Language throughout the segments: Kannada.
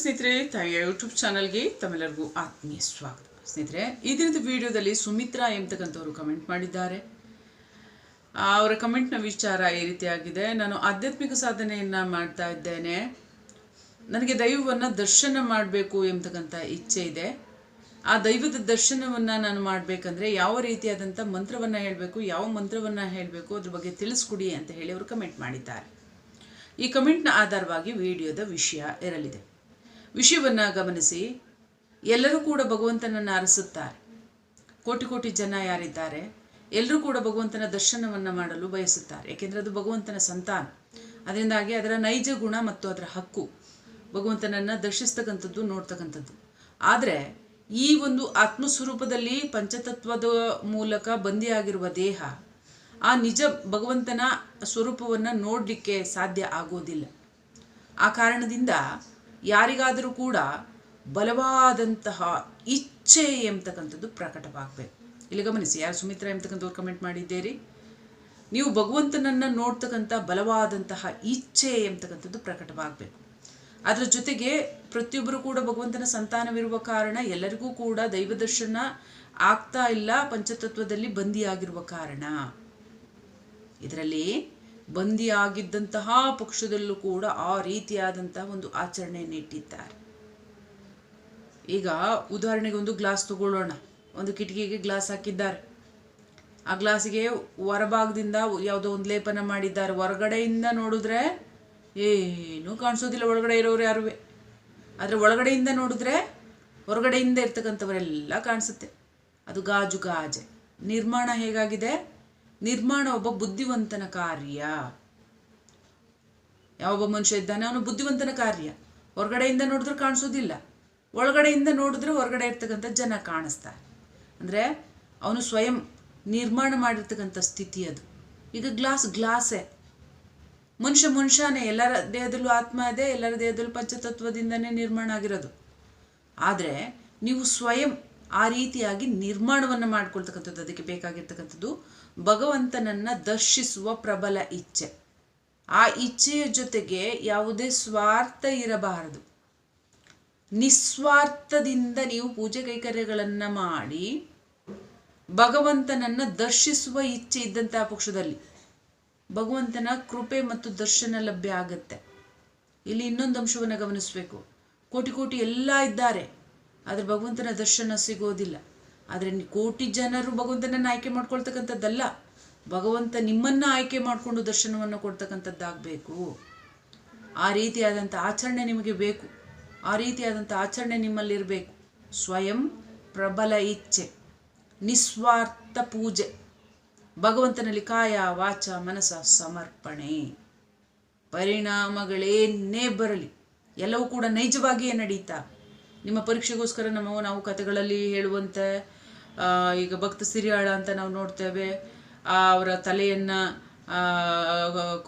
ಸ್ನೇಹಿತರೆ, ತಾಯಿಯ ಯೂಟ್ಯೂಬ್ ಚಾನಲ್ಗೆ ತಮ್ಮೆಲ್ಲರಿಗೂ ಆತ್ಮೀಯ ಸ್ವಾಗತ. ಸ್ನೇಹಿತರೆ, ಈ ದಿನದ ವಿಡಿಯೋದಲ್ಲಿ ಸುಮಿತ್ರಾ ಎಂಬತಕ್ಕಂಥವ್ರು ಕಮೆಂಟ್ ಮಾಡಿದ್ದಾರೆ. ಅವರ ಕಮೆಂಟ್ನ ವಿಚಾರ ಈ ರೀತಿಯಾಗಿದೆ. ನಾನು ಆಧ್ಯಾತ್ಮಿಕ ಸಾಧನೆಯನ್ನು ಮಾಡ್ತಾ ಇದ್ದೇನೆ. ನನಗೆ ದೈವವನ್ನು ದರ್ಶನ ಮಾಡಬೇಕು ಎಂಬತಕ್ಕಂಥ ಇಚ್ಛೆ ಇದೆ. ಆ ದೈವದ ದರ್ಶನವನ್ನು ನಾನು ಮಾಡಬೇಕಂದ್ರೆ ಯಾವ ರೀತಿಯಾದಂಥ ಮಂತ್ರವನ್ನು ಹೇಳಬೇಕು, ಯಾವ ಮಂತ್ರವನ್ನು ಹೇಳಬೇಕು, ಅದ್ರ ಬಗ್ಗೆ ತಿಳಿಸ್ಕೊಡಿ ಅಂತ ಹೇಳಿ ಅವರು ಕಮೆಂಟ್ ಮಾಡಿದ್ದಾರೆ. ಈ ಕಮೆಂಟ್ನ ಆಧಾರವಾಗಿ ವಿಡಿಯೋದ ವಿಷಯ ಇರಲಿದೆ. ವಿಷಯವನ್ನು ಗಮನಿಸಿ. ಎಲ್ಲರೂ ಕೂಡ ಭಗವಂತನನ್ನು ಅರಸುತ್ತಾರೆ. ಕೋಟಿ ಕೋಟಿ ಜನ ಯಾರಿದ್ದಾರೆ, ಎಲ್ಲರೂ ಕೂಡ ಭಗವಂತನ ದರ್ಶನವನ್ನು ಮಾಡಲು ಬಯಸುತ್ತಾರೆ. ಏಕೆಂದರೆ ಅದು ಭಗವಂತನ ಸಂತಾನ. ಅದರಿಂದಾಗಿ ಅದರ ನೈಜ ಗುಣ ಮತ್ತು ಅದರ ಹಕ್ಕು ಭಗವಂತನನ್ನು ದರ್ಶಿಸ್ತಕ್ಕಂಥದ್ದು, ನೋಡ್ತಕ್ಕಂಥದ್ದು. ಆದರೆ ಈ ಒಂದು ಆತ್ಮಸ್ವರೂಪದಲ್ಲಿ ಪಂಚತತ್ವದ ಮೂಲಕ ಬಂದಿಯಾಗಿರುವ ದೇಹ, ಆ ನಿಜ ಭಗವಂತನ ಸ್ವರೂಪವನ್ನು ನೋಡಲಿಕ್ಕೆ ಸಾಧ್ಯ ಆಗೋದಿಲ್ಲ. ಆ ಕಾರಣದಿಂದ ಯಾರಿಗಾದರೂ ಕೂಡ ಬಲವಾದಂತಹ ಇಚ್ಛೆ ಎಂಬತಕ್ಕಂಥದ್ದು ಪ್ರಕಟವಾಗಬೇಕು. ಇಲ್ಲಿ ಗಮನಿಸಿ, ಯಾರು ಸುಮಿತ್ರಾ ಎಂಬತಕ್ಕಂಥವ್ರು ಕಮೆಂಟ್ ಮಾಡಿದ್ದೀರಿ? ನೀವು ಭಗವಂತನನ್ನು ನೋಡ್ತಕ್ಕಂಥ ಬಲವಾದಂತಹ ಇಚ್ಛೆ ಎಂಬತಕ್ಕಂಥದ್ದು ಪ್ರಕಟವಾಗಬೇಕು. ಅದರ ಜೊತೆಗೆ ಪ್ರತಿಯೊಬ್ಬರು ಕೂಡ ಭಗವಂತನ ಸಂತಾನವಿರುವ ಕಾರಣ ಎಲ್ಲರಿಗೂ ಕೂಡ ದೈವದರ್ಶನ ಆಗ್ತಾ ಇಲ್ಲ, ಪಂಚತತ್ವದಲ್ಲಿ ಬಂದಿಯಾಗಿರುವ ಕಾರಣ. ಇದರಲ್ಲಿ ಬಂದಿಯಾಗಿದ್ದಂತಹ ಪಕ್ಷದಲ್ಲೂ ಕೂಡ ಆ ರೀತಿಯಾದಂತಹ ಒಂದು ಆಚರಣೆಯನ್ನು ಇಟ್ಟಿದ್ದಾರೆ. ಈಗ ಉದಾಹರಣೆಗೆ ಒಂದು ಗ್ಲಾಸ್ ತಗೊಳ್ಳೋಣ. ಒಂದು ಕಿಟಕಿಗೆ ಗ್ಲಾಸ್ ಹಾಕಿದ್ದಾರೆ. ಆ ಗ್ಲಾಸಿಗೆ ಹೊರಭಾಗದಿಂದ ಯಾವುದೋ ಒಂದು ಲೇಪನ ಮಾಡಿದ್ದಾರೆ. ಹೊರಗಡೆಯಿಂದ ನೋಡಿದ್ರೆ ಏನೂ ಕಾಣಿಸೋದಿಲ್ಲ. ಒಳಗಡೆ ಇರೋರು ಯಾರು ಆದರೆ ಒಳಗಡೆಯಿಂದ ನೋಡಿದ್ರೆ ಹೊರಗಡೆಯಿಂದ ಇರ್ತಕ್ಕಂಥವರೆಲ್ಲ ಕಾಣಿಸುತ್ತೆ. ಅದು ಗಾಜು, ಗಾಜೆ. ನಿರ್ಮಾಣ ಹೇಗಾಗಿದೆ? ನಿರ್ಮಾಣ ಒಬ್ಬ ಬುದ್ಧಿವಂತನ ಕಾರ್ಯ. ಯಾವೊಬ್ಬ ಮನುಷ್ಯ ಇದ್ದಾನೆ ಅವನು ಬುದ್ಧಿವಂತನ ಕಾರ್ಯ. ಹೊರಗಡೆಯಿಂದ ನೋಡಿದ್ರೆ ಕಾಣಿಸೋದಿಲ್ಲ. ಒಳಗಡೆಯಿಂದ ನೋಡಿದ್ರೆ ಹೊರಗಡೆ ಇರ್ತಕ್ಕಂಥ ಜನ ಕಾಣಿಸ್ತಾರೆ. ಅಂದರೆ ಅವನು ಸ್ವಯಂ ನಿರ್ಮಾಣ ಮಾಡಿರ್ತಕ್ಕಂಥ ಸ್ಥಿತಿ ಅದು. ಈಗ ಗ್ಲಾಸ್, ಗ್ಲಾಸೇ. ಮನುಷ್ಯ ಮನುಷ್ಯನೇ, ಎಲ್ಲರ ದೇಹದಲ್ಲೂ ಆತ್ಮ ಇದೆ, ಎಲ್ಲರ ದೇಹದಲ್ಲೂ ಪಂಚತತ್ವದಿಂದನೇ ನಿರ್ಮಾಣ ಆಗಿರೋದು. ಆದರೆ ನೀವು ಸ್ವಯಂ ಆ ರೀತಿಯಾಗಿ ನಿರ್ಮಾಣವನ್ನು ಮಾಡ್ಕೊಳ್ತಕ್ಕಂಥದ್ದು, ಅದಕ್ಕೆ ಬೇಕಾಗಿರ್ತಕ್ಕಂಥದ್ದು ಭಗವಂತನನ್ನು ದರ್ಶಿಸುವ ಪ್ರಬಲ ಇಚ್ಛೆ. ಆ ಇಚ್ಛೆಯ ಜೊತೆಗೆ ಯಾವುದೇ ಸ್ವಾರ್ಥ ಇರಬಾರದು. ನಿಸ್ವಾರ್ಥದಿಂದ ನೀವು ಪೂಜೆ ಕೈಕರ್ಯಗಳನ್ನು ಮಾಡಿ ಭಗವಂತನನ್ನು ದರ್ಶಿಸುವ ಇಚ್ಛೆ ಇದ್ದಂತಹ ಪಕ್ಷದಲ್ಲಿ ಭಗವಂತನ ಕೃಪೆ ಮತ್ತು ದರ್ಶನ ಲಭ್ಯ ಆಗತ್ತೆ. ಇಲ್ಲಿ ಇನ್ನೊಂದು ಅಂಶವನ್ನು ಗಮನಿಸಬೇಕು. ಕೋಟಿ ಕೋಟಿ ಎಲ್ಲ ಇದ್ದಾರೆ. ಆದರೆ ಭಗವಂತನ ದರ್ಶನ ಸಿಗೋದಿಲ್ಲ. ಆದರೆ ಕೋಟಿ ಜನರು ಭಗವಂತನನ್ನು ಆಯ್ಕೆ ಮಾಡ್ಕೊಳ್ತಕ್ಕಂಥದ್ದಲ್ಲ. ಭಗವಂತ ನಿಮ್ಮನ್ನು ಆಯ್ಕೆ ಮಾಡಿಕೊಂಡು ದರ್ಶನವನ್ನು ಕೊಡ್ತಕ್ಕಂಥದ್ದಾಗಬೇಕು. ಆ ರೀತಿಯಾದಂಥ ಆಚರಣೆ ನಿಮಗೆ ಬೇಕು. ಆ ರೀತಿಯಾದಂಥ ಆಚರಣೆ ನಿಮ್ಮಲ್ಲಿರಬೇಕು. ಸ್ವಯಂ ಪ್ರಬಲ ಇಚ್ಛೆ, ನಿಸ್ವಾರ್ಥ ಪೂಜೆ. ಭಗವಂತನಲ್ಲಿ ಕಾಯ, ವಾಚ, ಮನಸ, ಸಮರ್ಪಣೆ. ಪರಿಣಾಮಗಳೇನೇ ಬರಲಿ, ಎಲ್ಲವೂ ಕೂಡ ನೈಜವಾಗಿಯೇ ನಡೀತಾ ನಿಮ್ಮ ಪರೀಕ್ಷೆಗೋಸ್ಕರ ನಮ್ಮ ನಾವು ಕಥೆಗಳಲ್ಲಿ ಹೇಳುವಂತೆ ಈಗ ಭಕ್ತ ಸಿರಿಯಾಳ ಅಂತ ನಾವು ನೋಡ್ತೇವೆ. ಅವರ ತಲೆಯನ್ನು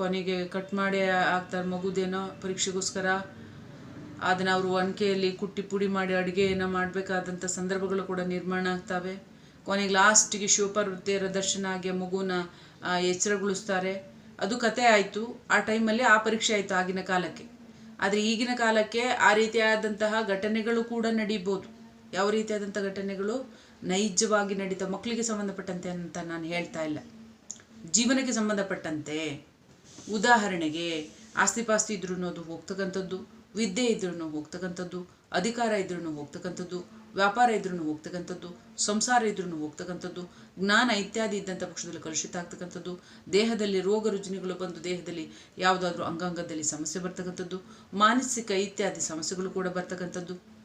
ಕೊನೆಗೆ ಕಟ್ ಮಾಡಿ ಆಗ್ತಾರೆ ಮಗುದೇನೋ ಪರೀಕ್ಷೆಗೋಸ್ಕರ. ಅದನ್ನು ಅವರು ಒನಕೆಯಲ್ಲಿ ಕುಟ್ಟಿ ಪುಡಿ ಮಾಡಿ ಅಡುಗೆಯನ್ನು ಮಾಡಬೇಕಾದಂಥ ಸಂದರ್ಭಗಳು ಕೂಡ ನಿರ್ಮಾಣ ಆಗ್ತವೆ. ಕೊನೆಗೆ ಲಾಸ್ಟಿಗೆ ಶಿವಪಾರ್ವತಿಯರ ದರ್ಶನ ಆಗಿ ಮಗುನ ಎಚ್ಚರಗೊಳಿಸ್ತಾರೆ. ಅದು ಕತೆ ಆಯಿತು. ಆ ಟೈಮಲ್ಲಿ ಆ ಪರೀಕ್ಷೆ ಆಯಿತು ಆಗಿನ ಕಾಲಕ್ಕೆ. ಆದರೆ ಈಗಿನ ಕಾಲಕ್ಕೆ ಆ ರೀತಿಯಾದಂತಹ ಘಟನೆಗಳು ಕೂಡ ನಡೀಬೋದು. ಯಾವ ರೀತಿಯಾದಂಥ ಘಟನೆಗಳು? ನೈಜವಾಗಿ ನಡೀತಾ, ಮಕ್ಕಳಿಗೆ ಸಂಬಂಧಪಟ್ಟಂತೆ ಅಂತ ನಾನು ಹೇಳ್ತಾ ಇಲ್ಲ. ಜೀವನಕ್ಕೆ ಸಂಬಂಧಪಟ್ಟಂತೆ ಉದಾಹರಣೆಗೆ ಆಸ್ತಿ ಪಾಸ್ತಿ ಇದ್ರೂ ಅದು ಹೋಗ್ತಕ್ಕಂಥದ್ದು, ವಿದ್ಯೆ ಇದ್ರೂ ಹೋಗ್ತಕ್ಕಂಥದ್ದು, ಅಧಿಕಾರ ಇದ್ರೂ ಹೋಗ್ತಕ್ಕಂಥದ್ದು ವ್ಯಾಪಾರ ಇದ್ರೂ ಹೋಗ್ತಕ್ಕಂಥದ್ದು, ಸಂಸಾರ ಇದ್ರೂ ಹೋಗ್ತಕ್ಕಂಥದ್ದು, ಜ್ಞಾನ ಇತ್ಯಾದಿ ಇದ್ದಂಥ ಪಕ್ಷದಲ್ಲಿ ಕಲುಷಿತ ಆಗ್ತಕ್ಕಂಥದ್ದು, ದೇಹದಲ್ಲಿ ರೋಗ ರುಜಿನಗಳು ಬಂದು ದೇಹದಲ್ಲಿ ಯಾವುದಾದ್ರೂ ಅಂಗಾಂಗದಲ್ಲಿ ಸಮಸ್ಯೆ ಬರ್ತಕ್ಕಂಥದ್ದು, ಮಾನಸಿಕ ಇತ್ಯಾದಿ ಸಮಸ್ಯೆಗಳು ಕೂಡ ಬರ್ತಕ್ಕಂಥದ್ದು.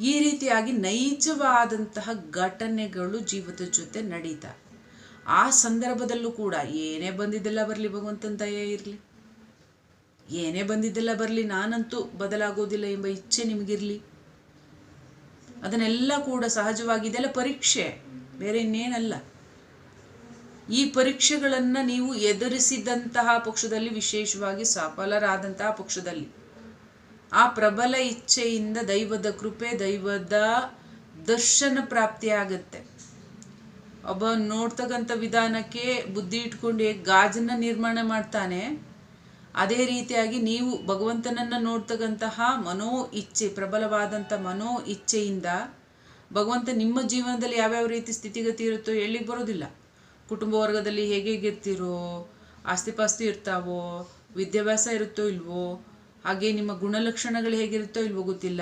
ಈ ರೀತಿಯಾಗಿ ನೈಜವಾದಂತಹ ಘಟನೆಗಳು ಜೀವದ ಜೊತೆ ನಡೀತ. ಆ ಸಂದರ್ಭದಲ್ಲೂ ಕೂಡ ಏನೇ ಬಂದಿದ್ದೆಲ್ಲ ಬರಲಿ ಭಗವಂತನ ದಯೆ ಇರಲಿ. ಏನೇ ಬಂದಿದ್ದೆಲ್ಲ ಬರಲಿ ನಾನಂತೂ ಬದಲಾಗೋದಿಲ್ಲ ಎಂಬ ಇಚ್ಛೆ ನಿಮಗಿರಲಿ. ಅದನ್ನೆಲ್ಲ ಕೂಡ ಸಹಜವಾಗಿ ಇದೆಲ್ಲ ಪರೀಕ್ಷೆ. ಬೇರೆ ಇನ್ನೇನಲ್ಲ. ಈ ಪರೀಕ್ಷೆಗಳನ್ನು ನೀವು ಎದುರಿಸಿದಂತಹ ಪಕ್ಷದಲ್ಲಿ, ವಿಶೇಷವಾಗಿ ಸಫಲರಾದಂತಹ ಪಕ್ಷದಲ್ಲಿ, ಆ ಪ್ರಬಲ ಇಚ್ಛೆಯಿಂದ ದೈವದ ಕೃಪೆ, ದೈವದ ದರ್ಶನ ಪ್ರಾಪ್ತಿಯಾಗತ್ತೆ ಒಬ್ಬ ನೋಡ್ತಕ್ಕಂಥ ವಿಧಾನಕ್ಕೆ ಬುದ್ಧಿ ಇಟ್ಕೊಂಡು ಗಾಜನ್ನ ನಿರ್ಮಾಣ ಮಾಡ್ತಾನೆ ಅದೇ ರೀತಿಯಾಗಿ ನೀವು ಭಗವಂತನನ್ನು ನೋಡ್ತಕ್ಕಂತಹ ಮನೋ ಇಚ್ಛೆ ಪ್ರಬಲವಾದಂಥ ಮನೋ ಇಚ್ಛೆಯಿಂದ ಭಗವಂತ ನಿಮ್ಮ ಜೀವನದಲ್ಲಿ ಯಾವ್ಯಾವ ರೀತಿ ಸ್ಥಿತಿಗತಿ ಇರುತ್ತೋ ಹೇಳಿ ಬರೋದಿಲ್ಲ. ಕುಟುಂಬ ವರ್ಗದಲ್ಲಿ ಹೇಗೆ ಹೇಗಿರ್ತೀರೋ ಆಸ್ತಿಪಾಸ್ತಿ ಇರ್ತಾವೋ, ವಿದ್ಯಾಭ್ಯಾಸ ಇರುತ್ತೋ ಇಲ್ವೋ, ಹಾಗೆ ನಿಮ್ಮ ಗುಣಲಕ್ಷಣಗಳು ಹೇಗಿರುತ್ತೋ ಇಲ್ವೋ ಗೊತ್ತಿಲ್ಲ.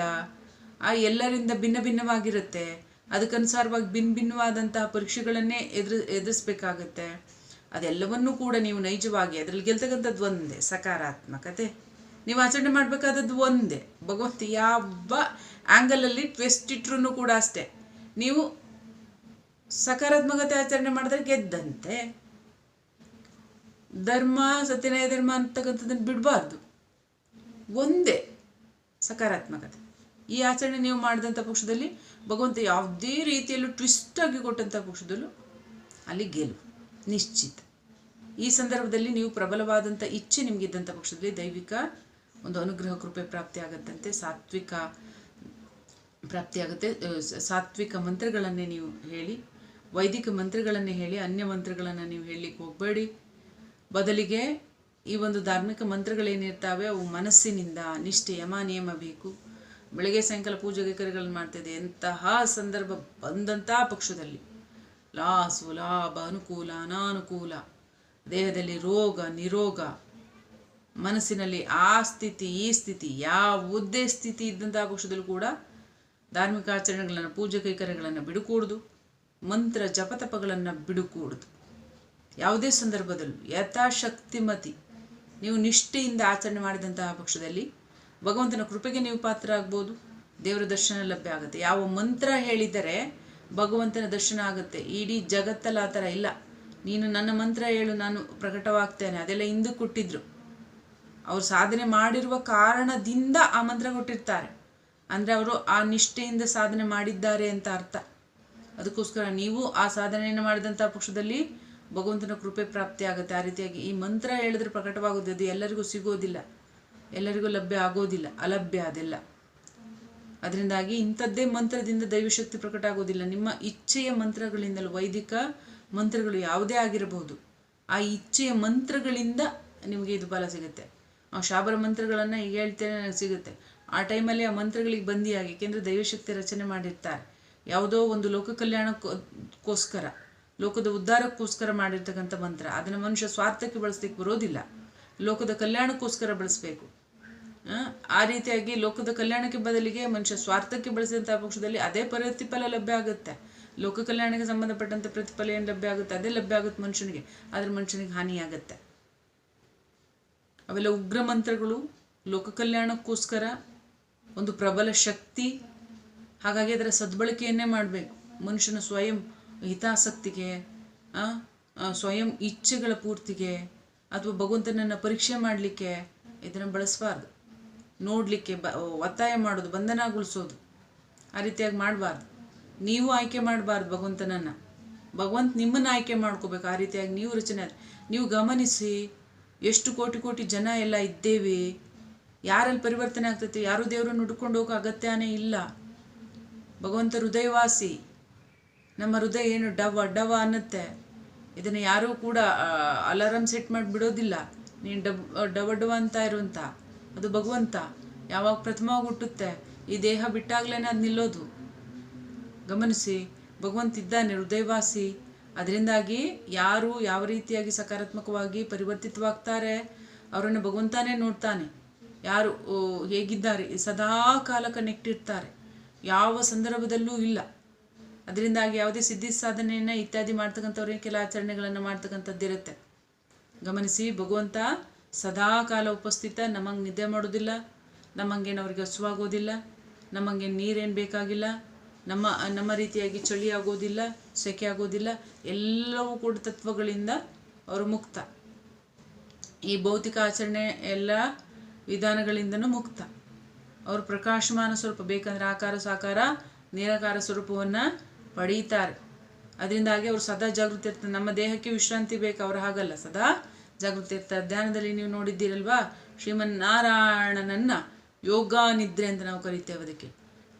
ಆ ಎಲ್ಲರಿಂದ ಭಿನ್ನ ಭಿನ್ನವಾಗಿರುತ್ತೆ. ಅದಕ್ಕನುಸಾರವಾಗಿ ಭಿನ್ನ ಭಿನ್ನವಾದಂತಹ ಪರೀಕ್ಷೆಗಳನ್ನೇ ಎದುರು, ಎದುರಿಸ್ಬೇಕಾಗತ್ತೆ. ಅದೆಲ್ಲವನ್ನೂ ಕೂಡ ನೀವು ನೈಜವಾಗಿ ಅದರಲ್ಲಿ ಗೆಲ್ತಕ್ಕಂಥದ್ದು ಒಂದೇ, ಸಕಾರಾತ್ಮಕತೆ. ನೀವು ಆಚರಣೆ ಮಾಡಬೇಕಾದದ್ದು ಒಂದೇ. ಭಗವಂತ ಯಾವ ಆ್ಯಂಗಲಲ್ಲಿ ಟ್ವಿಸ್ಟ್ ಇಟ್ರೂ ಕೂಡ ಅಷ್ಟೇ. ನೀವು ಸಕಾರಾತ್ಮಕತೆ ಆಚರಣೆ ಮಾಡಿದ್ರೆ ಗೆದ್ದಂತೆ. ಧರ್ಮ ಸತ್ಯನಯ ಧರ್ಮ ಅಂತಕ್ಕಂಥದ್ದನ್ನು ಬಿಡಬಾರ್ದು. ಒಂದೇ ಸಕಾರಾತ್ಮಕತೆ. ಈ ಆಚರಣೆ ನೀವು ಮಾಡಿದಂಥ ಪಕ್ಷದಲ್ಲಿ ಭಗವಂತ ಯಾವುದೇ ರೀತಿಯಲ್ಲೂ ಟ್ವಿಸ್ಟ್ ಆಗಿ ಕೊಟ್ಟಂಥ ಪಕ್ಷದಲ್ಲೂ ಅಲ್ಲಿ ಗೆಲುವು ನಿಶ್ಚಿತ. ಈ ಸಂದರ್ಭದಲ್ಲಿ ನೀವು ಪ್ರಬಲವಾದಂಥ ಇಚ್ಛೆ ನಿಮಗಿದ್ದಂಥ ಪಕ್ಷದಲ್ಲಿ ದೈವಿಕ ಒಂದು ಅನುಗ್ರಹ, ಕೃಪೆ ಪ್ರಾಪ್ತಿ ಆಗತ್ತಂತೆ ಸಾತ್ವಿಕ ಪ್ರಾಪ್ತಿಯಾಗುತ್ತೆ. ಸಾತ್ವಿಕ ಮಂತ್ರಗಳನ್ನೇ ನೀವು ಹೇಳಿ, ವೈದಿಕ ಮಂತ್ರಗಳನ್ನೇ ಹೇಳಿ, ಅನ್ಯ ಮಂತ್ರಗಳನ್ನು ನೀವು ಹೇಳಲಿಕ್ಕೆ ಹೋಗಬೇಡಿ. ಬದಲಿಗೆ ಈ ಒಂದು ಧಾರ್ಮಿಕ ಮಂತ್ರಗಳೇನಿರ್ತಾವೆ ಅವು ಮನಸ್ಸಿನಿಂದ ನಿಷ್ಠೆ, ಯಮ, ನಿಯಮ ಬೇಕು. ಬೆಳಗ್ಗೆ ಸಾಯಂಕಾಲ ಪೂಜೆಗೆ ಕರೆಗಳನ್ನು ಮಾಡ್ತಿದೆ ಎಂತಹ ಸಂದರ್ಭ ಬಂದಂತಹ ಪಕ್ಷದಲ್ಲಿ. ಲಾಸು ಲಾಭ ಅನುಕೂಲ ಅನಾನುಕೂಲ. ದೇಹದಲ್ಲಿ ರೋಗ, ನಿರೋಗ. ಮನಸ್ಸಿನಲ್ಲಿ ಆ ಸ್ಥಿತಿ, ಈ ಸ್ಥಿತಿ ಯಾವುದೇ ಸ್ಥಿತಿ ಇದ್ದಂಥ ಪಕ್ಷದಲ್ಲೂ ಕೂಡ ಧಾರ್ಮಿಕ ಆಚರಣೆಗಳನ್ನು, ಪೂಜೆ ಕೈಕರ್ಯಗಳನ್ನು ಬಿಡುಕೂಡ್ದು, ಮಂತ್ರ ಜಪತಪಗಳನ್ನು ಬಿಡುಕೂಡ್ದು. ಯಾವುದೇ ಸಂದರ್ಭದಲ್ಲೂ ಯಥಾಶಕ್ತಿಮತಿ. ನೀವು ನಿಷ್ಠೆಯಿಂದ ಆಚರಣೆ ಮಾಡಿದಂತಹ ಪಕ್ಷದಲ್ಲಿ ಭಗವಂತನ ಕೃಪೆಗೆ ನೀವು ಪಾತ್ರ ಆಗ್ಬೋದು ದೇವರ ದರ್ಶನ ಲಭ್ಯ ಆಗುತ್ತೆ. ಯಾವ ಮಂತ್ರ ಹೇಳಿದರೆ ಭಗವಂತನ ದರ್ಶನ ಆಗುತ್ತೆ. ಇಡೀ ಜಗತ್ತಲ್ಲಿ ಆ ಥರ ಇಲ್ಲ. ನೀನು ನನ್ನ ಮಂತ್ರ ಹೇಳು, ನಾನು ಪ್ರಕಟವಾಗ್ತೇನೆ. ಅದೆಲ್ಲ ಹಿಂದಕ್ಕೆ ಕೊಟ್ಟಿದ್ರು. ಅವ್ರು ಸಾಧನೆ ಮಾಡಿರುವ ಕಾರಣದಿಂದ ಆ ಮಂತ್ರ ಕೊಟ್ಟಿರ್ತಾರೆ. ಅಂದರೆ ಅವರು ಆ ನಿಷ್ಠೆಯಿಂದ ಸಾಧನೆ ಮಾಡಿದ್ದಾರೆ ಅಂತ ಅರ್ಥ. ಅದಕ್ಕೋಸ್ಕರ ನೀವು ಆ ಸಾಧನೆಯನ್ನು ಮಾಡಿದಂಥ ಪಕ್ಷದಲ್ಲಿ ಭಗವಂತನ ಕೃಪೆ ಪ್ರಾಪ್ತಿ ಆಗುತ್ತೆ. ಆ ರೀತಿಯಾಗಿ ಈ ಮಂತ್ರ ಹೇಳಿದ್ರೆ ಪ್ರಕಟವಾಗೋದು ಅದು ಎಲ್ಲರಿಗೂ ಸಿಗೋದಿಲ್ಲ. ಎಲ್ಲರಿಗೂ ಲಭ್ಯ ಆಗೋದಿಲ್ಲ. ಅಲಭ್ಯ ಅದೆಲ್ಲ. ಅದರಿಂದಾಗಿ ಇಂಥದ್ದೇ ಮಂತ್ರದಿಂದ ದೈವಶಕ್ತಿ ಪ್ರಕಟ ಆಗೋದಿಲ್ಲ ನಿಮ್ಮ ಇಚ್ಛೆಯ ಮಂತ್ರಗಳಿಂದಲೂ ವೈದಿಕ ಮಂತ್ರಗಳು ಯಾವುದೇ ಆಗಿರಬಹುದು. ಆ ಇಚ್ಛೆಯ ಮಂತ್ರಗಳಿಂದ ನಿಮಗೆ ಇದು ಬಲ ಸಿಗುತ್ತೆ. ಆ ಶಾಬರ ಮಂತ್ರಗಳನ್ನು ಈಗ ಹೇಳ್ತೇನೆ, ನನಗೆ ಸಿಗುತ್ತೆ. ಆ ಟೈಮಲ್ಲಿ ಆ ಮಂತ್ರಗಳಿಗೆ ಬಂದಿಯಾಗಿ, ಏಕೆಂದರೆ ದೈವಶಕ್ತಿ ರಚನೆ ಮಾಡಿರ್ತಾರೆ. ಯಾವುದೋ ಒಂದು ಲೋಕ ಕಲ್ಯಾಣಕ್ಕೋಸ್ಕರ, ಲೋಕದ ಉದ್ಧಾರಕ್ಕೋಸ್ಕರ ಮಾಡಿರ್ತಕ್ಕಂಥ ಮಂತ್ರ. ಅದನ್ನು ಮನುಷ್ಯ ಸ್ವಾರ್ಥಕ್ಕೆ ಬಳಸ್ಲಿಕ್ಕೆ ಬರೋದಿಲ್ಲ. ಲೋಕದ ಕಲ್ಯಾಣಕ್ಕೋಸ್ಕರ ಬಳಸಬೇಕು. ಆ, ರೀತಿಯಾಗಿ ಲೋಕದ ಕಲ್ಯಾಣಕ್ಕೆ ಬದಲಿಗೆ ಮನುಷ್ಯ ಸ್ವಾರ್ಥಕ್ಕೆ ಬಳಸಿದಂತಹ ಪಕ್ಷದಲ್ಲಿ ಅದೇ ಪ್ರತಿಫಲ ಲಭ್ಯ ಆಗುತ್ತೆ. ಲೋಕ ಕಲ್ಯಾಣಕ್ಕೆ ಸಂಬಂಧಪಟ್ಟಂತ ಪ್ರತಿಫಲ ಏನು ಲಭ್ಯ ಆಗುತ್ತೆ? ಅದೇ ಲಭ್ಯ ಆಗುತ್ತೆ ಮನುಷ್ಯನಿಗೆ. ಆದ್ರೆ ಮನುಷ್ಯನಿಗೆ ಹಾನಿಯಾಗತ್ತೆ ಅವೆಲ್ಲ ಉಗ್ರ ಮಂತ್ರಗಳು ಲೋಕ ಕಲ್ಯಾಣಕ್ಕೋಸ್ಕರ ಒಂದು ಪ್ರಬಲ ಶಕ್ತಿ. ಹಾಗಾಗಿ ಅದರ ಸದ್ಬಳಕೆಯನ್ನೇ ಮಾಡಬೇಕು. ಮನುಷ್ಯನ ಸ್ವಯಂ ಹಿತಾಸಕ್ತಿಗೆ ಸ್ವಯಂ ಇಚ್ಛೆಗಳ ಪೂರ್ತಿಗೆ ಅಥವಾ ಭಗವಂತನನ್ನು ಪರೀಕ್ಷೆ ಮಾಡಲಿಕ್ಕೆ ಇದನ್ನು ಬಳಸಬಾರ್ದು. ನೋಡಲಿಕ್ಕೆ ಬ ಒತ್ತಾಯ ಮಾಡೋದು, ಬಂಧನಗೊಳಿಸೋದು. ಆ ರೀತಿಯಾಗಿ ಮಾಡಬಾರ್ದು. ನೀವು ಆಯ್ಕೆ ಮಾಡಬಾರ್ದು ಭಗವಂತನನ್ನು. ಭಗವಂತ ನಿಮ್ಮನ್ನು ಆಯ್ಕೆ ಮಾಡ್ಕೋಬೇಕು. ಆ ರೀತಿಯಾಗಿ ನೀವು ರಚನೆ ನೀವು ಗಮನಿಸಿ ಎಷ್ಟು ಕೋಟಿ ಕೋಟಿ ಜನ ಎಲ್ಲ ಇದ್ದೇವೆ. ಯಾರಲ್ಲಿ ಪರಿವರ್ತನೆ ಆಗ್ತೈತೆ? ಯಾರು ದೇವರನ್ನು ಹುಡ್ಕೊಂಡು ಹೋಗೋ ಅಗತ್ಯನೇ ಇಲ್ಲ. ಭಗವಂತ ಹೃದಯವಾಸಿ. ನಮ್ಮ ಹೃದಯ ಏನು ಡವ ಡವ ಅನ್ನತ್ತೆ. ಇದನ್ನು ಯಾರೂ ಕೂಡ ಅಲಾರಾಮ್ ಸೆಟ್ ಮಾಡಿ ಬಿಡೋದಿಲ್ಲ ನೀನು ಡಬ್ ಡವ ಡವ ಅಂತ ಇರುವಂತ. ಅದು ಭಗವಂತ. ಯಾವಾಗ ಪ್ರಥಮವಾಗಿ ಹುಟ್ಟುತ್ತೆ? ಈ ದೇಹ ಬಿಟ್ಟಾಗ್ಲೇನೆ ಅದು ನಿಲ್ಲೋದು. ಗಮನಿಸಿ, ಭಗವಂತ ಇದ್ದಾನೆ, ಹೃದಯವಾಸಿ. ಅದರಿಂದಾಗಿ ಯಾರು ಯಾವ ರೀತಿಯಾಗಿ ಸಕಾರಾತ್ಮಕವಾಗಿ ಪರಿವರ್ತಿತವಾಗ್ತಾರೆ, ಅವರನ್ನು ಭಗವಂತನೇ ನೋಡ್ತಾನೆ. ಯಾರು ಹೇಗಿದ್ದಾರೆ, ಸದಾ ಕಾಲ ಕನೆಕ್ಟ್ ಇರ್ತಾರೆ ಯಾವ ಸಂದರ್ಭದಲ್ಲೂ ಇಲ್ಲ. ಅದರಿಂದಾಗಿ ಯಾವುದೇ ಸಿದ್ಧಿ ಸಾಧನೆಯನ್ನು ಇತ್ಯಾದಿ ಮಾಡ್ತಕ್ಕಂಥವ್ರಿಗೆ ಕೆಲ ಆಚರಣೆಗಳನ್ನು ಮಾಡ್ತಕ್ಕಂಥದ್ದಿರುತ್ತೆ. ಗಮನಿಸಿ, ಭಗವಂತ ಸದಾ ಕಾಲ ಉಪಸ್ಥಿತ, ನಮಗೆ ನಿದ್ದೆ ಮಾಡೋದಿಲ್ಲ ನಮಗೇನು ಅವ್ರಿಗೆ ಹಸುವಾಗೋದಿಲ್ಲ ನಮಗೇನು ನೀರೇನು ಬೇಕಾಗಿಲ್ಲ, ನಮ್ಮ ನಮ್ಮ ರೀತಿಯಾಗಿ ಚಳಿ ಆಗೋದಿಲ್ಲ, ಸೆಕೆ ಆಗೋದಿಲ್ಲ, ಎಲ್ಲವೂ ಕೂಡ ತತ್ವಗಳಿಂದ ಅವರು ಮುಕ್ತ. ಈ ಭೌತಿಕ ಆಚರಣೆ ಎಲ್ಲ ವಿಧಾನಗಳಿಂದನೂ ಮುಕ್ತ. ಅವರು ಪ್ರಕಾಶಮಾನ ಸ್ವರೂಪ, ಬೇಕಂದ್ರೆ ಆಕಾರ, ಸಾಕಾರ, ನಿರಾಕಾರ ಸ್ವರೂಪವನ್ನು ಪಡೀತಾರೆ. ಅದರಿಂದಾಗಿ ಅವರು ಸದಾ ಜಾಗೃತಿ ಇರ್ತಾರೆ. ನಮ್ಮ ದೇಹಕ್ಕೆ ವಿಶ್ರಾಂತಿ ಬೇಕು, ಅವ್ರು ಹಾಗಲ್ಲ. ಸದಾ ಜಾಗೃತಿ ಧ್ಯಾನದಲ್ಲಿ ನೀವು ನೋಡಿದ್ದೀರಲ್ವಾ? ಶ್ರೀಮನ್ನಾರಾಯಣನನ್ನು ಯೋಗ ನಿದ್ರೆ ಅಂತ ನಾವು ಕರಿತೇವೆ ಅದಕ್ಕೆ.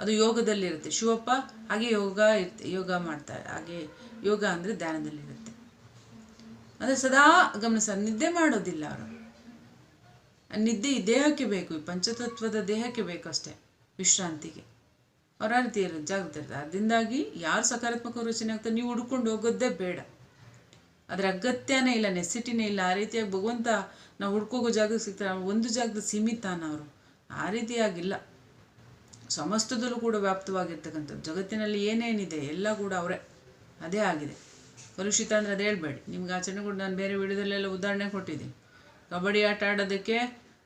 ಅದು ಯೋಗದಲ್ಲಿರುತ್ತೆ ಶಿವಪ್ಪ ಹಾಗೆ ಯೋಗ ಇರ್ತೆ ಯೋಗ ಮಾಡ್ತಾರೆ ಹಾಗೆ ಯೋಗ ಅಂದರೆ ಧ್ಯಾನದಲ್ಲಿರುತ್ತೆ ಅಂದರೆ ಸದಾ ಗಮನಿಸ ನಿದ್ದೆ ಮಾಡೋದಿಲ್ಲ ಅವರು. ನಿದ್ದೆ ದೇಹಕ್ಕೆ ಬೇಕು, ಈ ಪಂಚತತ್ವದ ದೇಹಕ್ಕೆ ಬೇಕು ಅಷ್ಟೇ, ವಿಶ್ರಾಂತಿಗೆ. ಅವ್ರ ರೀತಿ ಇರೋದು ಜಾಗೃತಿ ಇರುತ್ತೆ ಅದರಿಂದಾಗಿ ಯಾರು ಸಕಾರಾತ್ಮಕ ರಚನೆ ಆಗ್ತಾರೆ, ನೀವು ಹುಡ್ಕೊಂಡು ಹೋಗೋದೇ ಬೇಡ. ಅದರ ಅಗತ್ಯನೇ ಇಲ್ಲ ನೆಸಿಟಿನೇ ಇಲ್ಲ. ಆ ರೀತಿಯಾಗಿ ಭಗವಂತ ನಾವು ಹುಡ್ಕೋಗೋ ಜಾಗಕ್ಕೆ ಸಿಗ್ತಾರೆ. ಒಂದು ಜಾಗದ ಸೀಮಿತಾನ ಅವರು. ಆ ರೀತಿಯಾಗಿಲ್ಲ. ಸಮಸ್ತದಲ್ಲೂ ಕೂಡ ವ್ಯಾಪ್ತವಾಗಿರ್ತಕ್ಕಂಥದ್ದು. ಜಗತ್ತಿನಲ್ಲಿ ಏನೇನಿದೆ ಎಲ್ಲ ಕೂಡ ಅವರೇ. ಅದೇ ಆಗಿದೆ. ಕಲುಷಿತ ಅಂದರೆ ಅದು ಹೇಳ್ಬೇಡಿ. ನಿಮ್ಗೆ ಆಚರಣೆ ಕೂಡ ನಾನು ಬೇರೆ ವಿಡಿಯೋದಲ್ಲೆಲ್ಲ ಉದಾಹರಣೆ ಕೊಟ್ಟಿದ್ದೀನಿ. ಕಬಡ್ಡಿ ಆಟ ಆಡೋದಕ್ಕೆ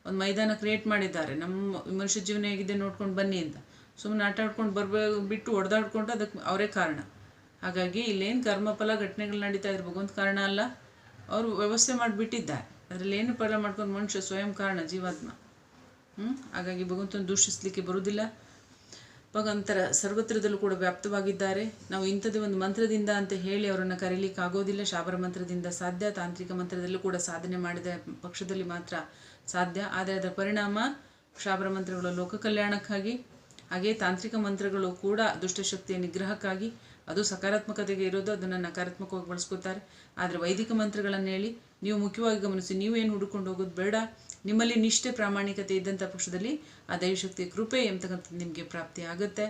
ಒಂದು ಮೈದಾನ ಕ್ರಿಯೇಟ್ ಮಾಡಿದ್ದಾರೆ. ನಮ್ಮ ಮನುಷ್ಯ ಜೀವನ ಹೇಗಿದೆ ನೋಡ್ಕೊಂಡು ಬನ್ನಿ ಅಂತ. ಸುಮ್ಮನೆ ಆಟ ಆಡ್ಕೊಂಡು ಬರ್ಬೇಕು ಬಿಟ್ಟು ಹೊಡೆದಾಡ್ಕೊಂಡು ಅದಕ್ಕೆ ಅವರೇ ಕಾರಣ. ಹಾಗಾಗಿ ಇಲ್ಲೇನು ಕರ್ಮಫಲ ಘಟನೆಗಳು ನಡೀತಾ ಇದ್ರೆ ಭಗವಂತ ಕಾರಣ ಅಲ್ಲ. ಅವರು ವ್ಯವಸ್ಥೆ ಮಾಡಿಬಿಟ್ಟಿದ್ದಾರೆ. ಅದರಲ್ಲಿ ಏನು ಫಲ ಮಾಡ್ಕೊಂಡು ಮನುಷ್ಯ ಸ್ವಯಂ ಕಾರಣ, ಜೀವಾತ್ಮ. ಹ್ಞೂ ಹಾಗಾಗಿ ಭಗವಂತನ ದೂಷಿಸಲಿಕ್ಕೆ ಬರುವುದಿಲ್ಲ. ಭಗವಂತರ ಸರ್ವತ್ರದಲ್ಲೂ ಕೂಡ ವ್ಯಾಪ್ತವಾಗಿದ್ದಾರೆ. ನಾವು ಇಂಥದ್ದೇ ಒಂದು ಮಂತ್ರದಿಂದ ಅಂತ ಹೇಳಿ ಅವರನ್ನು ಕರೀಲಿಕ್ಕೆ ಆಗೋದಿಲ್ಲ. ಶಾಬರ ಮಂತ್ರದಿಂದ ಸಾಧ್ಯ, ತಾಂತ್ರಿಕ ಮಂತ್ರದಲ್ಲೂ ಕೂಡ ಸಾಧನೆ ಮಾಡಿದ ಪಕ್ಷದಲ್ಲಿ ಮಾತ್ರ ಸಾಧ್ಯ. ಆದರೆ ಅದರ ಪರಿಣಾಮ ಶಾಬರ ಮಂತ್ರಗಳು ಲೋಕ ಕಲ್ಯಾಣಕ್ಕಾಗಿ ಹಾಗೆಯೇ ತಾಂತ್ರಿಕ ಮಂತ್ರಗಳು ಕೂಡ ದುಷ್ಟಶಕ್ತಿಯ ನಿಗ್ರಹಕ್ಕಾಗಿ ಅದು ಸಕಾರಾತ್ಮಕತೆಗೆ ಇರೋದು, ಅದನ್ನು ನಕಾರಾತ್ಮಕವಾಗಿ ಬಳಸ್ಕೋತಾರೆ. ಆದರೆ ವೈದಿಕ ಮಂತ್ರಗಳನ್ನು ಹೇಳಿ ನೀವು ಮುಖ್ಯವಾಗಿ ಗಮನಿಸಿ, ನೀವೇನು ಹುಡುಕೊಂಡು ಹೋಗೋದು ಬೇಡ. ನಿಮ್ಮಲ್ಲಿ ನಿಷ್ಠೆ ಪ್ರಾಮಾಣಿಕತೆ ಇದ್ದಂಥ ಪಕ್ಷದಲ್ಲಿ ಆ ದೈವಶಕ್ತಿಯ ಕೃಪೆ ಎಂಬತಕ್ಕಂಥದ್ದು ನಿಮಗೆ ಪ್ರಾಪ್ತಿ ಆಗುತ್ತೆ.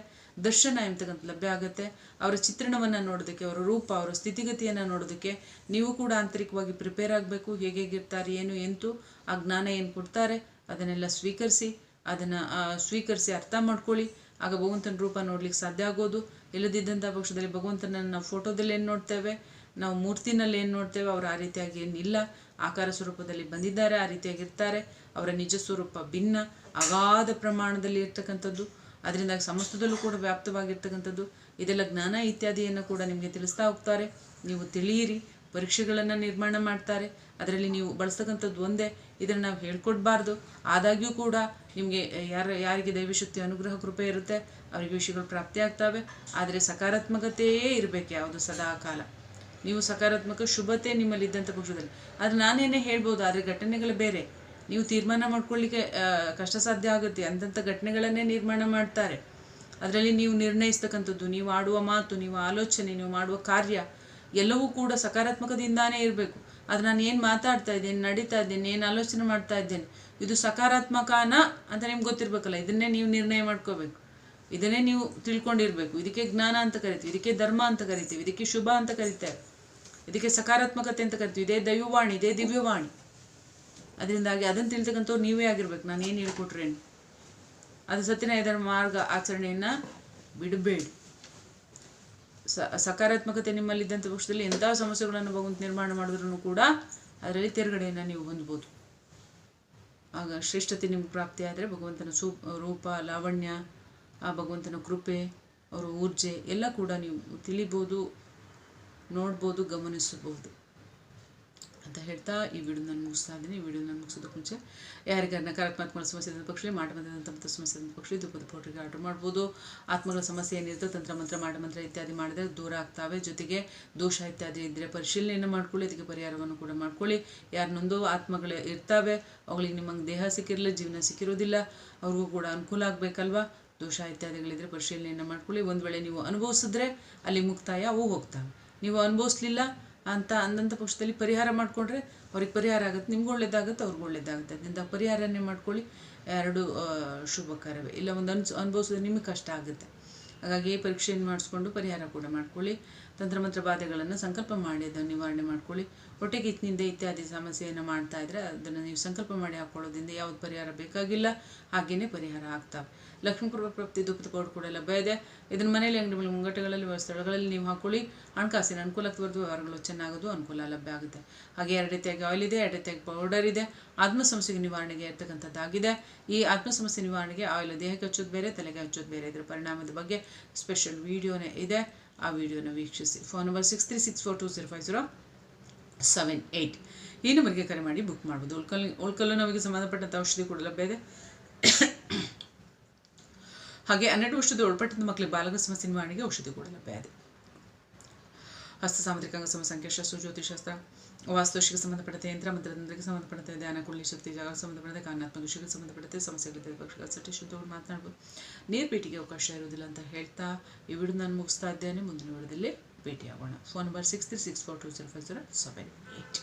ದರ್ಶನ ಎಂಬತಕ್ಕಂಥ ಲಭ್ಯ ಆಗುತ್ತೆ. ಅವರ ಚಿತ್ರಣವನ್ನು ನೋಡೋದಕ್ಕೆ, ಅವರ ರೂಪ, ಅವರ ಸ್ಥಿತಿಗತಿಯನ್ನು ನೋಡೋದಕ್ಕೆ ನೀವು ಕೂಡ ಆಂತರಿಕವಾಗಿ ಪ್ರಿಪೇರ್ ಆಗಬೇಕು. ಹೇಗೆ ಹೇಗಿರ್ತಾರೆ ಏನು ಎಂತು, ಆ ಜ್ಞಾನ ಏನು ಕೊಡ್ತಾರೆ, ಅದನ್ನೆಲ್ಲ ಸ್ವೀಕರಿಸಿ, ಅದನ್ನು ಸ್ವೀಕರಿಸಿ ಅರ್ಥ ಮಾಡ್ಕೊಳ್ಳಿ. ಆಗ ಭಗವಂತನ ರೂಪ ನೋಡ್ಲಿಕ್ಕೆ ಸಾಧ್ಯ ಆಗೋದು. ಇಲ್ಲದಿದ್ದಂಥ ಪಕ್ಷದಲ್ಲಿ ಭಗವಂತನನ್ನು ನಾವು ಫೋಟೋದಲ್ಲಿ ಏನು ನೋಡ್ತೇವೆ? ನಾವು ಮೂರ್ತಿನಲ್ಲಿ ಏನು ನೋಡ್ತೇವೆ? ಅವರು ಆ ರೀತಿಯಾಗಿ ಏನಿಲ್ಲ. ಆಕಾರ ಸ್ವರೂಪದಲ್ಲಿ ಬಂದಿದ್ದಾರೆ, ಆ ರೀತಿಯಾಗಿರ್ತಾರೆ. ಅವರ ನಿಜ ಸ್ವರೂಪ ಭಿನ್ನ, ಅಗಾಧ ಪ್ರಮಾಣದಲ್ಲಿ ಇರ್ತಕ್ಕಂಥದ್ದು. ಅದರಿಂದ ಸಮಸ್ತದಲ್ಲೂ ಕೂಡ ವ್ಯಾಪ್ತವಾಗಿರ್ತಕ್ಕಂಥದ್ದು. ಇದೆಲ್ಲ ಜ್ಞಾನ ಇತ್ಯಾದಿಯನ್ನು ಕೂಡ ನಿಮಗೆ ತಿಳಿಸ್ತಾ ಹೋಗ್ತಾರೆ. ನೀವು ತಿಳಿಯಿರಿ, ಪರೀಕ್ಷೆಗಳನ್ನು ನಿರ್ಮಾಣ ಮಾಡ್ತಾರೆ. ಅದರಲ್ಲಿ ನೀವು ಬಳಸ್ತಕ್ಕಂಥದ್ದು ಒಂದೇ. ಇದನ್ನು ನಾವು ಹೇಳ್ಕೊಡ್ಬಾರ್ದು. ಆದಾಗ್ಯೂ ಕೂಡ ನಿಮಗೆ ಯಾರ, ಯಾರಿಗೆ ದೈವಶಕ್ತಿ, ಅನುಗ್ರಹ, ಕೃಪೆ ಇರುತ್ತೆ, ಅವರಿಗೆ ವಿಷಯಗಳು ಪ್ರಾಪ್ತಿ ಆಗ್ತವೆ. ಆದರೆ ಸಕಾರಾತ್ಮಕತೆಯೇ ಇರಬೇಕು ಯಾವುದು ಸದಾ ಕಾಲ ನೀವು ಸಕಾರಾತ್ಮಕ ಶುಭತೆ ನಿಮ್ಮಲ್ಲಿ ಇದ್ದಂಥ ಪಕ್ಷದಲ್ಲಿ. ಆದರೆ ನಾನೇನೇ ಹೇಳ್ಬೋದು, ಆದರೆ ಘಟನೆಗಳು ಬೇರೆ. ನೀವು ತೀರ್ಮಾನ ಮಾಡ್ಕೊಳ್ಳಿಕ್ಕೆ ಕಷ್ಟ ಸಾಧ್ಯ ಆಗುತ್ತೆ. ಅಂತಂಥ ಘಟನೆಗಳನ್ನೇ ನಿರ್ಮಾಣ ಮಾಡ್ತಾರೆ. ಅದರಲ್ಲಿ ನೀವು ನಿರ್ಣಯಿಸ್ತಕ್ಕಂಥದ್ದು, ನೀವು ಆಡುವ ಮಾತು, ನೀವು ಆಲೋಚನೆ, ನೀವು ಮಾಡುವ ಕಾರ್ಯ, ಎಲ್ಲವೂ ಕೂಡ ಸಕಾರಾತ್ಮಕದಿಂದಾನೇ ಇರಬೇಕು. ಆದರೆ ನಾನು ಏನು ಮಾತಾಡ್ತಾ ಇದ್ದೇನೆ, ನಡೀತಾ ಇದ್ದೇನೆ, ಏನು ಆಲೋಚನೆ ಮಾಡ್ತಾ ಇದ್ದೇನೆ ಇದು ಸಕಾರಾತ್ಮಕನಾ ಅಂತ ನಿಮ್ಗೆ ಗೊತ್ತಿರಬೇಕಲ್ಲ, ಇದನ್ನೇ ನೀವು ನಿರ್ಣಯ ಮಾಡ್ಕೋಬೇಕು. ಇದನ್ನೇ ನೀವು ತಿಳ್ಕೊಂಡಿರ್ಬೇಕು. ಇದಕ್ಕೆ ಜ್ಞಾನ ಅಂತ ಕರಿತೀವಿ, ಇದಕ್ಕೆ ಧರ್ಮ ಅಂತ ಕರಿತೀವಿ, ಇದಕ್ಕೆ ಶುಭ ಅಂತ ಕರಿತೇವೆ. ಇದಕ್ಕೆ ಸಕಾರಾತ್ಮಕತೆ ಅಂತ ಕರಿತೀವಿ. ಇದೇ ದೈವವಾಣಿ, ಇದೇ ದಿವ್ಯವಾಣಿ. ಅದರಿಂದಾಗಿ ಅದನ್ನು ತಿಳಿತಕ್ಕಂಥವ್ರು ನೀವೇ ಆಗಿರ್ಬೇಕು. ನಾನು ಏನು ಹೇಳ್ಕೊಟ್ರೇನು ಅದು ಸತ್ಯನ ಇದರ ಮಾರ್ಗ ಆಚರಣೆಯನ್ನು ಬಿಡಬೇಡಿ. ಸ, ಸಕಾರಾತ್ಮಕತೆ ನಿಮ್ಮಲ್ಲಿದ್ದಂಥ ಪಕ್ಷದಲ್ಲಿ ಎಂಥ ಸಮಸ್ಯೆಗಳನ್ನು ಭಗವಂತ ನಿರ್ಮಾಣ ಮಾಡಿದ್ರೂ ಕೂಡ ಅದರಲ್ಲಿ ತೆರಗಡೆಯನ್ನು ನೀವು ಹೊಂದ್ಬೋದು. ಆಗ ಶ್ರೇಷ್ಠತೆ ನಿಮ್ಗೆ ಪ್ರಾಪ್ತಿ ಆದರೆ ಭಗವಂತನ ಸೂ, ರೂಪ, ಲಾವಣ್ಯ, ಆ ಭಗವಂತನ ಕೃಪೆ, ಅವರ ಊರ್ಜೆ ಎಲ್ಲ ಕೂಡ ನೀವು ತಿಳಿಬೋದು, ನೋಡ್ಬೋದು, ಗಮನಿಸಬಹುದು. ಅಂತ ಹೇಳ್ತಾ ಈ ವಿಡಿಯೋ ನಾನು ಮುಗಿಸ್ತಾ ಇದ್ದೀನಿ. ಈ ವಿಡಿಯೋ ನಾನು ಮುಗಿಸೋದಕ್ಕೆ ಮುಂಚೆ ಯಾರಿಗಾರ ನಕಾರಾತ್ಮಕ ಸಮಸ್ಯೆ ಇದ್ದ ಪಕ್ಷ ಮಾಟ ಬಂದಂಥ ಸಮಸ್ಯೆ ಇದ್ದ ಪಕ್ಷ ದುಃಖದ ಪೌಡ್ರಿಗೆ ಆರ್ಡರ್ ಮಾಡ್ಬೋದು. ಆತ್ಮಗಳ ಸಮಸ್ಯೆ ಏನಿರುತ್ತೋ ತಂತ್ರ ಮಂತ್ರ ಮಾಟ ಮಂತ್ರ ಇತ್ಯಾದಿ ಮಾಡಿದರೆ ದೂರ ಆಗ್ತಾವೆ. ಜೊತೆಗೆ ದೋಷ ಇತ್ಯಾದಿ ಇದ್ದರೆ ಪರಿಶೀಲನೆಯನ್ನು ಮಾಡ್ಕೊಳ್ಳಿ. ಅದಕ್ಕೆ ಪರಿಹಾರವನ್ನು ಕೂಡ ಮಾಡ್ಕೊಳ್ಳಿ. ಯಾರು ನೊಂದು ಆತ್ಮಗಳು ಇರ್ತಾವೆ, ಅವುಗಳಿಗೆ ನಿಮಗೆ ದೇಹ ಸಿಕ್ಕಿರಲಿಲ್ಲ ಜೀವನ ಸಿಕ್ಕಿರೋದಿಲ್ಲ, ಅವ್ರಿಗೂ ಕೂಡ ಅನುಕೂಲ ಆಗಬೇಕಲ್ವಾ? ದೋಷ ಇತ್ಯಾದಿಗಳಿದ್ರೆ ಪರಿಶೀಲನೆಯನ್ನು ಮಾಡ್ಕೊಳ್ಳಿ. ಒಂದು ವೇಳೆ ನೀವು ಅನುಭವಿಸಿದ್ರೆ ಅಲ್ಲಿ ಮುಕ್ತಾಯ, ಅವು ಹೋಗ್ತವೆ. ನೀವು ಅನುಭವಿಸ್ಲಿಲ್ಲ ಅಂತ ಅಂದಂಥ ಪಕ್ಷದಲ್ಲಿ ಪರಿಹಾರ ಮಾಡಿಕೊಂಡ್ರೆ ಅವ್ರಿಗೆ ಪರಿಹಾರ ಆಗುತ್ತೆ. ನಿಮ್ಗೆ ಒಳ್ಳೇದಾಗುತ್ತೆ, ಅವ್ರಿಗೆ ಒಳ್ಳೇದಾಗುತ್ತೆ. ಅದರಿಂದ ಪರಿಹಾರನೇ ಮಾಡ್ಕೊಳ್ಳಿ. ಎರಡು ಶುಭ ಶುಭಕರವೇ ಇಲ್ಲ, ಒಂದು ಅನ್ಸ್, ಅನುಭವಿಸಿದ್ರೆ ನಿಮಗೆ ಕಷ್ಟ ಆಗುತ್ತೆ. ಹಾಗಾಗಿ ಪರೀಕ್ಷೆಯನ್ನು ಮಾಡಿಸ್ಕೊಂಡು ಪರಿಹಾರ ಕೂಡ ಮಾಡ್ಕೊಳ್ಳಿ. ತಂತ್ರಮಂತ್ರ ಬಾಧೆಗಳನ್ನು ಸಂಕಲ್ಪ ಮಾಡಿ ಅದನ್ನು ನಿವಾರಣೆ ಮಾಡ್ಕೊಳ್ಳಿ. ಹೊಟ್ಟೆಗೆ ನಿಂದೆ ಇತ್ಯಾದಿ ಸಮಸ್ಯೆಯನ್ನು ಮಾಡ್ತಾ ಇದ್ರೆ ಅದನ್ನು ನೀವು ಸಂಕಲ್ಪ ಮಾಡಿ ಹಾಕೊಳ್ಳೋದ್ರಿಂದ ಯಾವ್ದು ಪರಿಹಾರ ಬೇಕಾಗಿಲ್ಲ, ಹಾಗೇನೆ ಪರಿಹಾರ ಆಗ್ತಾವೆ ಲಕ್ಷ್ಮೀ ಪೂರ್ವ ಪ್ರಾಪ್ತಿ ದುಪ್ಪದ ಕೋಡ್ ಕೂಡ ಲಭ್ಯ ಇದೆ. ಇದನ್ನು ಮನೆಯಲ್ಲಿ ಅಂಗಡಿ ಮುಂಗಟ್ಟಗಳಲ್ಲಿ ಸ್ಥಳಗಳಲ್ಲಿ ನೀವು ಹಾಕೊಳ್ಳಿ ಹಣಕಾಸಿನ ಅನುಕೂಲಕ್ಕೆ ಬರೆದು ವ್ಯವಹಾರಗಳು ಚೆನ್ನಾಗೋದು, ಅನುಕೂಲ ಲಭ್ಯ ಆಗುತ್ತೆ. ಹಾಗೆ ಎರಡು ರೀತಿಯಾಗಿ ಆಯಿಲ್ ಇದೆ, ಎರಡು ರೀತಿಯಾಗಿ ಪೌಡರ್ ಇದೆ. ಆತ್ಮ ಸಮಸ್ಯೆಗೆ ನಿವಾರಣೆಗೆ ಇರ್ತಕ್ಕಂಥದ್ದಾಗಿದೆ. ಈ ಆತ್ಮ ಸಮಸ್ಯೆ ನಿವಾರಣೆಗೆ ಆಯಿಲ್ ದೇಹಕ್ಕೆ ಹಚ್ಚೋದು ಬೇರೆ, ತಲೆಗೆ ಹಚ್ಚೋದು ಬೇರೆ. ಇದರ ಪರಿಣಾಮದ ಬಗ್ಗೆ ಸ್ಪೆಷಲ್ ವಿಡಿಯೋನೇ ಇದೆ. ಆ ವಿಡಿಯೋನ ವೀಕ್ಷಿಸಿ. Phone number six three six four two zero five zero seven eight ಈ ನಂಬರ್ಗೆ ಕರೆ ಮಾಡಿ ಬುಕ್ ಮಾಡ್ಬೋದು. ಉಳ್ಕಲ್, ಉಳ್ಕಲ್ಲು ನಮಗೆ ಸಂಬಂಧಪಟ್ಟಂಥ ಔಷಧಿ ಕೂಡ ಲಭ್ಯ ಇದೆ ಹಾಗೆ ಹನ್ನೆರಡು ವರ್ಷದ ಒಳಪಟ್ಟಂಥ ಮಕ್ಕಳಿಗೆ ಬಾಲಕ ಸಮಸ್ಯೆ ನಿವಾರಣೆಗೆ ಔಷಧಿ ಕೂಡ ಲಭ್ಯ ಇದೆ ಹಸ್ತ ಸಾಮುದ್ರಿಕಾಂಗ ಸಮ ಸಂಖ್ಯಾಶಾಸ್ತ್ರ ಜ್ಯೋತಿಷಾಸ್ತ್ರ ವಾಸ್ತುಶಿಗೆ ಸಂಬಂಧಪಟ್ಟಂತೆ ಯಂತ್ರ ಮಂತ್ರತಂತ್ರಕ್ಕೆ ಸಂಬಂಧಪಟ್ಟಂತೆ ಧ್ಯಾನ, ಕುಳ್ಳಿ, ಶಕ್ತಿ, ಜಾಗ ಸಂಬಂಧಪಟ್ಟಂತೆ ಕಾರಣಾತ್ಮಕ ವಿಷಯಕ್ಕೆ ಸಂಬಂಧಪಟ್ಟಂತೆ ಸಮಸ್ಯೆಗಳಿದೆ ಪಕ್ಷಗಳ ಸಟ್ಟಿ ಶುದ್ಧಗಳು ಮಾತನಾಡ್ಬೋದು ನೀರು ಭೇಟಿಗೆ ಅವಕಾಶ ಇರುವುದಿಲ್ಲ ಅಂತ ಹೇಳ್ತಾ ಈ ವಿಡಿಯೋ ನಾನು ಮುಗಿಸ್ತಾ ಇದ್ದೇನೆ. ಮುಂದಿನ ವಿಡಿಯೋದಲ್ಲಿ ಭೇಟಿಯಾಗೋಣ. Phone number six three six four two zero five zero seven eight